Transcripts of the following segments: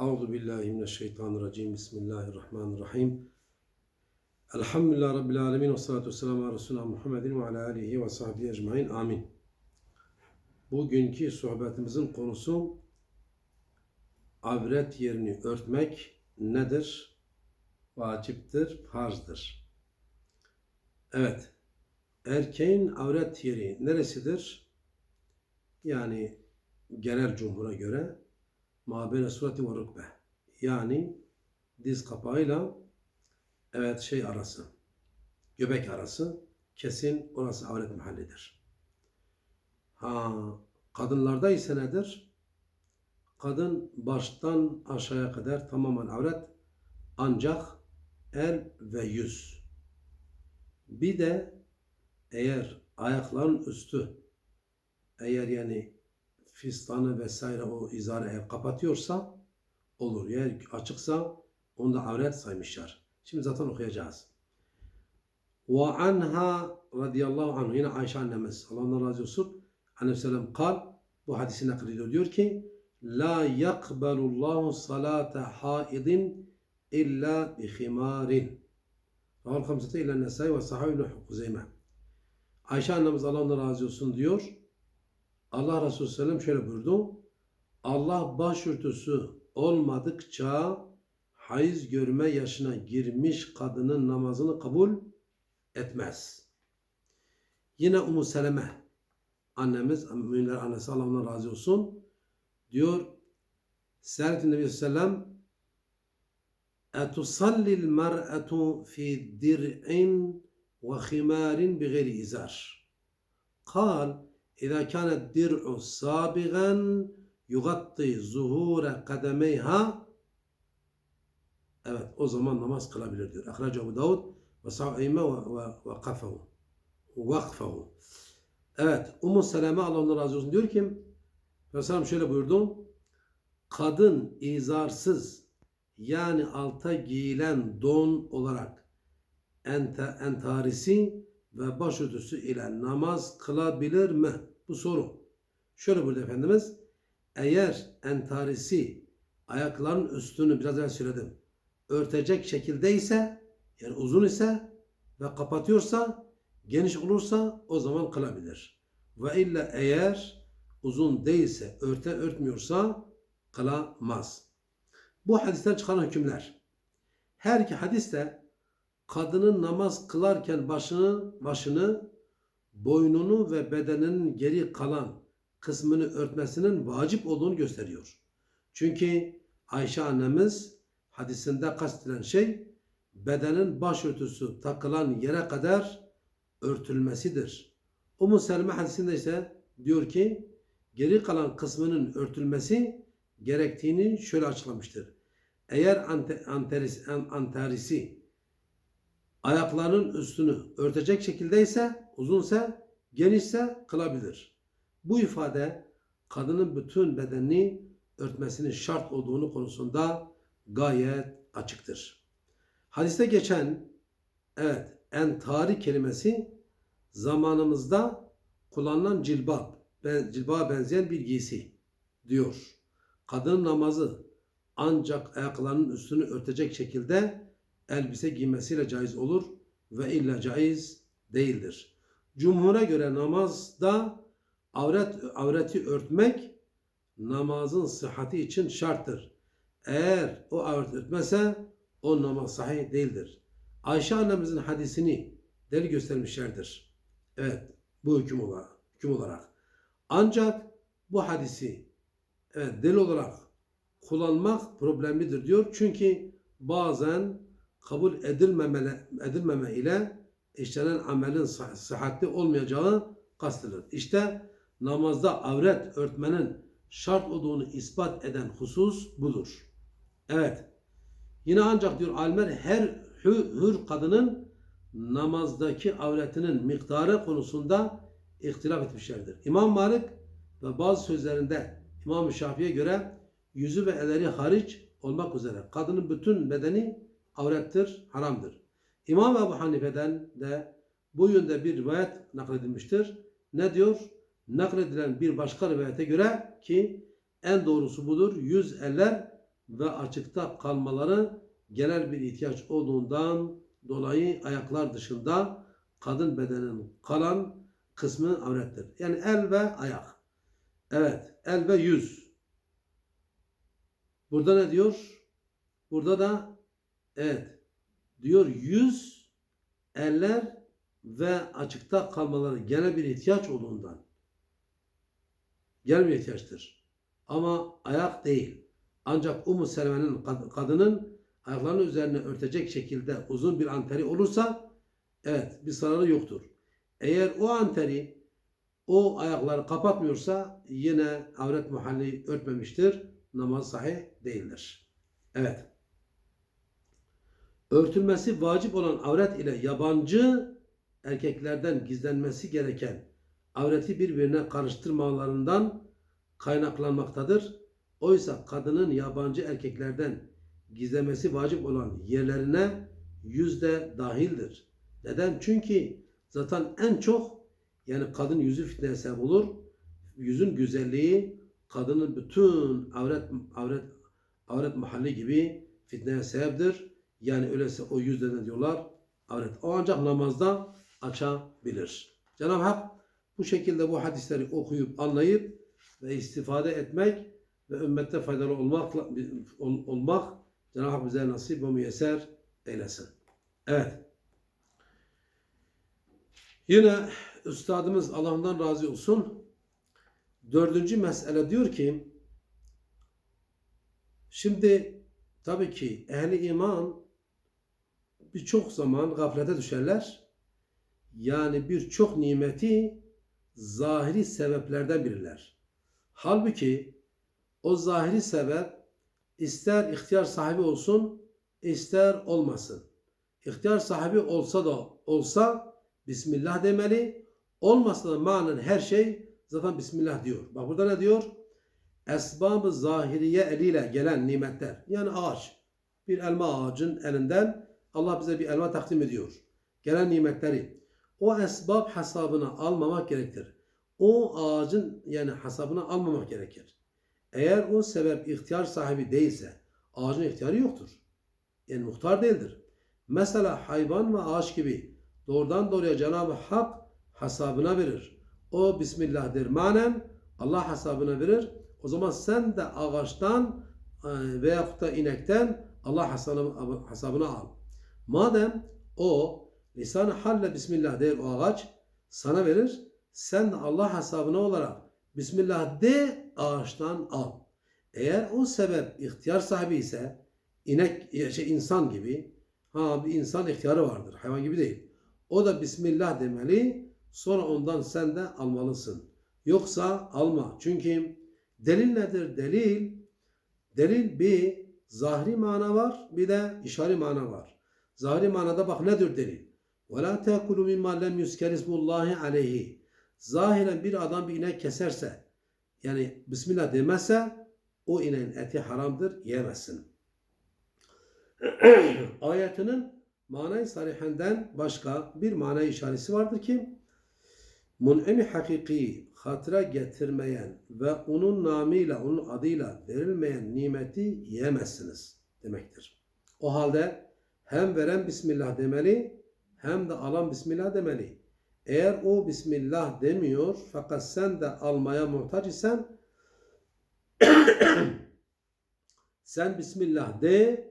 Euzu billahi mineşşeytanirracim. Bismillahirrahmanirrahim. Elhamdülillah Rabbil alemin. Ve salatu vesselamu ala Resulina Muhammedin ve ala alihi ve sahbihi ecmain. Amin. Bugünkü sohbetimizin konusu avret yerini örtmek nedir? Vaciptir, farzdır. Evet. Erkeğin avret yeri neresidir? Yani genel cumhura göre mabene surati ve rükbe. Yani diz kapağıyla evet şey arası, göbek arası kesin orası avret mahallidir. Ha, kadınlarda ise nedir? Kadın baştan aşağıya kadar tamamen avret ancak el ve yüz. Bir de eğer ayakların üstü eğer yani fistanı vesaire o izarı eğer kapatıyorsa olur. Eğer açıksa onu da avret saymışlar. Şimdi zaten okuyacağız. Ve anha radıyallahu anh yine Ayşe annemiz Allah'ın razı olsun aleyhisselam kal bu hadisi naklediyor diyor ki La yakbalullahu salate haidin illa bi khimarin. Rahal hamsete illa nesai ve sahabi nuh. Ayşe annemiz Allah'ın razı olsun diyor. Allah Resulü Sellem şöyle buyurdu. Allah başörtüsü olmadıkça hayız görme yaşına girmiş kadının namazını kabul etmez. Yine Ummu Seleme annemiz, müminler annesi Allah ondan razı olsun diyor Serhat-ı Nebi Sellem etusallil mer'etu fi dir'in ve khimarin bi gayri izar. Kal İza kânet dir'u sabigen yugatti zuhure kademeyha Evet o zaman namaz kılabilir diyor. Ahraca Abu Davud ve sa'ime ve kafahu. Vakfahu. Evet. Ummu Seleme Allah ondan razı olsun diyor ki Resulullah şöyle buyurdu. Kadın izarsız yani alta giyilen don olarak ente, entarisi ve başörtüsü ile namaz kılabilir mi? Bu soru. Şöyle burada Efendimiz. Eğer entarisi ayakların üstünü biraz evvel söyledim. Örtecek şekilde ise yani uzun ise ve kapatıyorsa geniş olursa o zaman kılabilir. Ve illa eğer uzun değilse örte örtmüyorsa kılamaz. Bu hadisten çıkan hükümler. Her iki hadiste kadının namaz kılarken başını, başını, boynunu ve bedeninin geri kalan kısmını örtmesinin vacip olduğunu gösteriyor. Çünkü Ayşe annemiz hadisinde kastedilen şey bedenin başörtüsü takılan yere kadar örtülmesidir. Ummu Selme hadisinde ise diyor ki geri kalan kısmının örtülmesi gerektiğini şöyle açıklamıştır. Eğer anterisi ayaklarının üstünü örtecek şekildeyse, uzunsa, genişse kılabilir. Bu ifade kadının bütün bedenini örtmesinin şart olduğunu konusunda gayet açıktır. Hadiste geçen evet entari kelimesi zamanımızda kullanılan cilbap, ben, cilbaba benzeyen bir giysi diyor. Kadının namazı ancak ayaklarının üstünü örtecek şekilde elbise giymesiyle caiz olur ve illa caiz değildir. Cumhura göre namazda avret avreti örtmek namazın sıhhati için şarttır. Eğer o avret örtmese o namaz sahih değildir. Ayşe annemizin hadisini deli göstermişlerdir. Evet bu hüküm olarak. Hüküm olarak. Ancak bu hadisi evet, deli olarak kullanmak problemlidir diyor. Çünkü bazen kabul edilmeme, edilmeme ile işlenen amelin sıhhatli olmayacağı kastedilir. İşte namazda avret örtmenin şart olduğunu ispat eden husus budur. Evet. Yine ancak diyor alimler her hür kadının namazdaki avretinin miktarı konusunda ihtilaf etmişlerdir. İmam Malik ve bazı sözlerinde İmam Şafii'ye göre yüzü ve elleri hariç olmak üzere kadının bütün bedeni avrettir, haramdır. İmam Ebu Hanife'den de bu yönde bir rivayet nakledilmiştir. Ne diyor? Nakledilen bir başka rivayete göre ki en doğrusu budur. Yüz eller ve açıkta kalmaları genel bir ihtiyaç olduğundan dolayı ayaklar dışında kadın bedeninin kalan kısmı avrettir. Yani el ve ayak. Evet, el ve yüz. Burada ne diyor? Burada da evet diyor yüz, eller ve açıkta kalmaları genel bir ihtiyaç olduğundan. Genel ihtiyaçtır. Ama ayak değil. Ancak Ummu Selme'nin kad- kadının ayaklarının üzerine örtecek şekilde uzun bir anteri olursa evet bir zararı yoktur. Eğer o anteri o ayakları kapatmıyorsa yine avret muhalli örtmemiştir. Namaz sahih değildir. Evet. Örtülmesi vacip olan avret ile yabancı erkeklerden gizlenmesi gereken avreti birbirine karıştırmalarından kaynaklanmaktadır. Oysa kadının yabancı erkeklerden gizlemesi vacip olan yerlerine yüzde dahildir. Neden? Çünkü zaten en çok yani kadın yüzü fitneye sebep olur. Yüzün güzelliği kadının bütün avret avret avret mahalli gibi fitneye sebeptir. Yani öyleyse o yüzde ne diyorlar? Avret. O ancak namazda açabilir. Cenab-ı Hak bu şekilde bu hadisleri okuyup anlayıp ve istifade etmek ve ümmette faydalı olmakla, ol- olmak Cenab-ı Hak bize nasip ve müyesser eylesin. Evet. Yine üstadımız Allah'ından razı olsun. Dördüncü mesele diyor ki şimdi tabii ki ehli iman birçok zaman gaflete düşerler. Yani birçok nimeti zahiri sebeplerden bilirler. Halbuki o zahiri sebep ister ihtiyar sahibi olsun, ister olmasın. İhtiyar sahibi olsa da olsa Bismillah demeli. Olmasa da manen her şey zaten Bismillah diyor. Bak burada ne diyor? Esbab-ı zahiriye eliyle gelen nimetler. Yani ağaç. Bir elma ağacın elinden Allah bize bir elma takdim ediyor. Gelen nimetleri. O esbab hesabına almamak gerekir. O ağacın yani hesabına almamak gerekir. Eğer o sebep ihtiyar sahibi değilse ağacın ihtiyarı yoktur. Yani muhtar değildir. Mesela hayvan ve ağaç gibi doğrudan doğruya Cenab-ı Hak hesabına verir. O Bismillah der manen Allah hesabına verir. O zaman sen de ağaçtan e, veyahut da inekten Allah hesabına al. Madem o lisan-ı halle Bismillah der o ağaç sana verir. Sen Allah hesabına olarak Bismillah de ağaçtan al. Eğer o sebep ihtiyar sahibi ise inek şey insan gibi ha bir insan ihtiyarı vardır. Hayvan gibi değil. O da Bismillah demeli. Sonra ondan sen de almalısın. Yoksa alma. Çünkü delil nedir? Delil delil bir zahri mana var bir de işari mana var. Zahri manada bak nedir delil? وَلَا تَأْكُلُوا مِمَّا لَمْ يُسْكَرِ اسْمُ اللّٰهِ عَلَيْهِ Zahiren bir adam bir inek keserse yani Bismillah demezse o ineğin eti haramdır yiyemezsin. Ayetinin manayı sarihenden başka bir mana işaresi vardır ki mun'imi hakiki hatıra getirmeyen ve onun namıyla, onun adıyla verilmeyen nimeti yiyemezsiniz demektir. O halde hem veren Bismillah demeli hem de alan Bismillah demeli. Eğer o Bismillah demiyor fakat sen de almaya muhtaç isen sen Bismillah de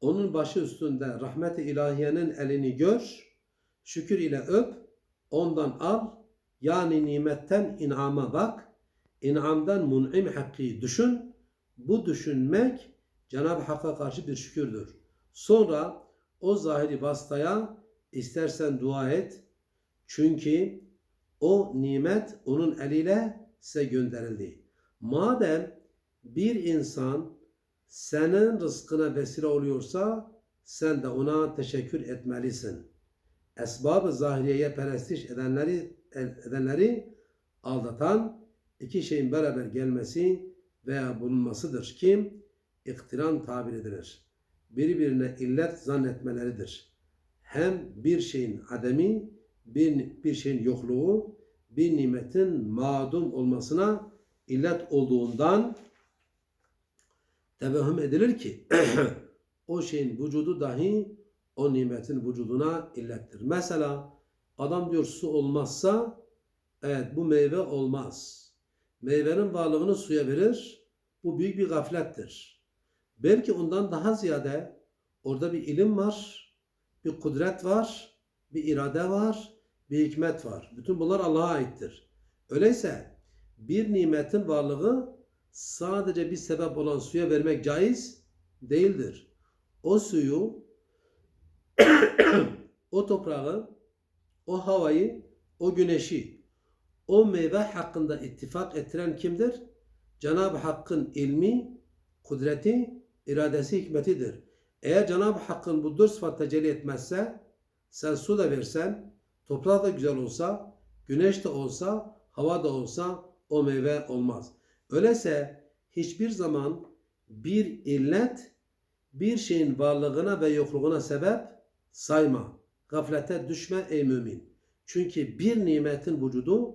onun başı üstünde rahmet-i ilahiyenin elini gör, şükür ile öp, ondan al, yani nimetten inama bak, inamdan mun'im hakkı düşün, bu düşünmek Cenab-ı Hakk'a karşı bir şükürdür. Sonra o zahiri vasıtaya istersen dua et, çünkü o nimet onun eliyle size gönderildi. Madem bir insan senin rızkına vesile oluyorsa sen de ona teşekkür etmelisin. Esbab-ı zahiriyeye perestiş edenleri edenleri aldatan iki şeyin beraber gelmesi veya bulunmasıdır ki iktiran tabir edilir. Birbirine illet zannetmeleridir. Hem bir şeyin ademi, bir, bir şeyin yokluğu, bir nimetin madum olmasına illet olduğundan tevehüm edilir ki o şeyin vücudu dahi o nimetin vücuduna illettir. Mesela adam diyor su olmazsa evet bu meyve olmaz. Meyvenin varlığını suya verir. Bu büyük bir gaflettir. Belki ondan daha ziyade orada bir ilim var, bir kudret var, bir irade var, bir hikmet var. Bütün bunlar Allah'a aittir. Öyleyse bir nimetin varlığı sadece bir sebep olan suya vermek caiz değildir. O suyu, o toprağı, o havayı, o güneşi, o meyve hakkında ittifak ettiren kimdir? Cenab-ı Hakk'ın ilmi, kudreti, iradesi, hikmetidir. Eğer Cenab-ı Hakk'ın bu dört sıfat tecelli etmezse, sen su da versen, toprak da güzel olsa, güneş de olsa, hava da olsa o meyve olmaz. Öyleyse hiçbir zaman bir illet bir şeyin varlığına ve yokluğuna sebep sayma. Gaflete düşme ey mümin. Çünkü bir nimetin vücudu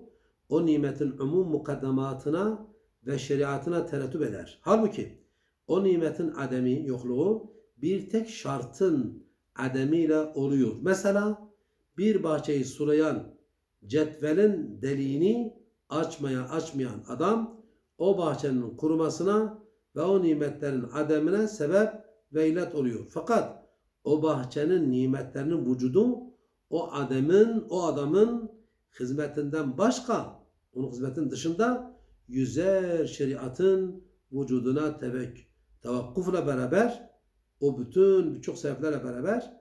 o nimetin umum mukaddematına ve şeriatına terettüp eder. Halbuki o nimetin ademi, yokluğu bir tek şartın ademiyle oluyor. Mesela bir bahçeyi sulayan cetvelin deliğini açmaya açmayan adam o bahçenin kurumasına ve o nimetlerin ademine sebep ve illet oluyor. Fakat o bahçenin nimetlerinin vücudu o ademin, o adamın hizmetinden başka, onun hizmetin dışında yüzer şeriatın vücuduna tevek, tevakkufla beraber o bütün birçok sebeplerle beraber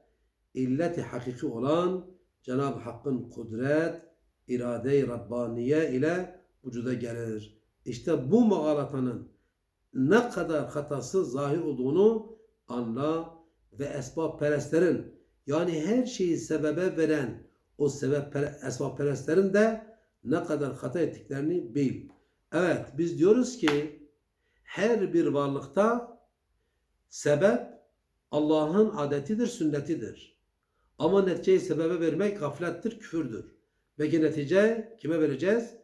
illeti hakiki olan Cenab-ı Hakk'ın kudret, irade-i Rabbaniye ile vücuda gelir. İşte bu muğalatanın ne kadar hatası zahir olduğunu anla ve esbab perestlerin yani her şeyi sebebe veren o sebep esbab perestlerin de ne kadar hata ettiklerini bil. Evet biz diyoruz ki her bir varlıkta sebep Allah'ın adetidir, sünnetidir. Ama neticeyi sebebe vermek gaflettir, küfürdür. Peki netice kime vereceğiz?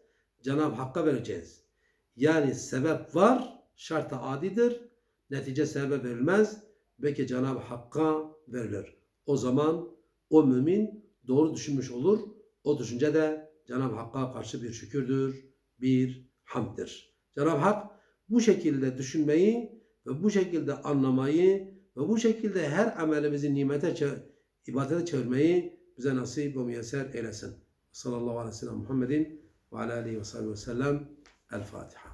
Cenab-ı Hakk'a vereceğiz. Yani sebep var, şarta adidir. Netice sebebe verilmez. Belki Cenab-ı Hakk'a verilir. O zaman o mümin doğru düşünmüş olur. O düşünce de Cenab-ı Hakk'a karşı bir şükürdür, bir hamddir. Cenab-ı Hak bu şekilde düşünmeyi ve bu şekilde anlamayı ve bu şekilde her amelimizi nimete, ibadete çevirmeyi bize nasip ve müyesser eylesin. Sallallahu aleyhi ve sellem Muhammedin ve ala aleyhi ve sellem. El Fatiha.